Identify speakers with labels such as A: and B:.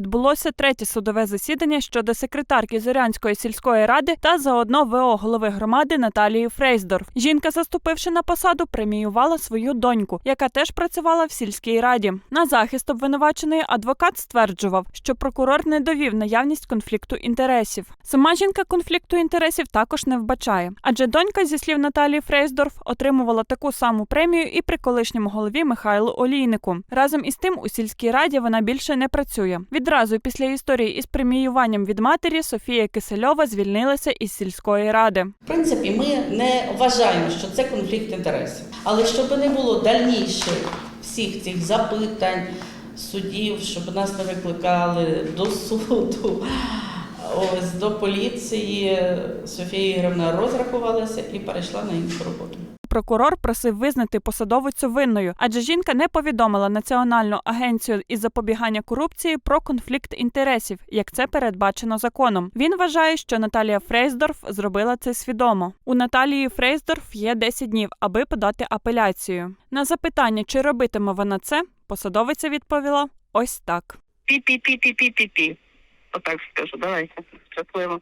A: відбулося третє судове засідання щодо секретарки Зорянської сільської ради та заодно ВО голови громади Наталії Фрейсдорф. Жінка, заступивши на посаду, преміювала свою доньку, яка теж працювала в сільській раді. На захист обвинуваченої адвокат стверджував, що прокурор не довів наявність конфлікту інтересів. Сама жінка конфлікту інтересів також не вбачає, адже донька, зі слів Наталії Фрейсдорф, отримувала таку саму премію і при колишньому голові Михайлу Олійнику. Разом із тим у сільській раді вона більше не працює. Відразу після історії із преміюванням від матері Софія Кисельова звільнилася із сільської ради.
B: В принципі, ми не вважаємо, що це конфлікт інтересів. Але щоб не було дальніших всіх цих запитань, судів, щоб нас не викликали до суду, ось до поліції, Софія Ігорівна розрахувалася і перейшла на іншу роботу.
A: Прокурор просив визнати посадовицю винною, адже жінка не повідомила Національну агенцію із запобігання корупції про конфлікт інтересів, як це передбачено законом. Він вважає, що Наталія Фрейсдорф зробила це свідомо. У Наталії Фрейсдорф є 10 днів, аби подати апеляцію. На запитання, чи робитиме вона це, посадовиця відповіла ось так.
C: Пі-пі-пі-пі-пі-пі-пі. Отак скажу, давайте. Щасливо.